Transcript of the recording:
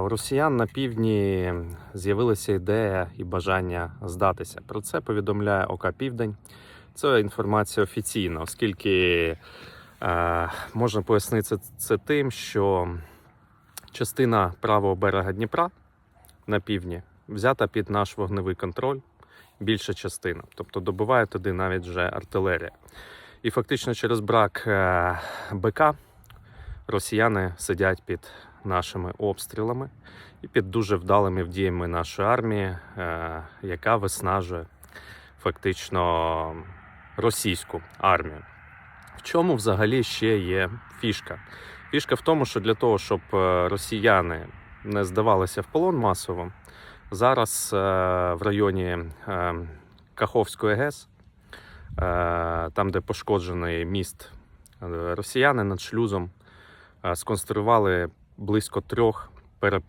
У росіян на півдні з'явилася ідея і бажання здатися. Про це повідомляє ОК Південь. Це інформація офіційна, оскільки е, можна пояснити це, тим, що частина правого берега Дніпра на півдні взята під наш вогневий контроль, більша частина. Тобто добиває туди навіть вже артилерія. І фактично через брак е, БК росіяни сидять під нашими обстрілами і під дуже вдалими діями нашої армії, е, яка виснажує фактично російську армію. В чому взагалі ще є фішка? Фішка в тому, що для того, щоб е, росіяни не здавалися в полон масово, зараз е, в районі Каховської ГЕС, там, де пошкоджений міст, росіяни над шлюзом сконструювали близько трьох переправ.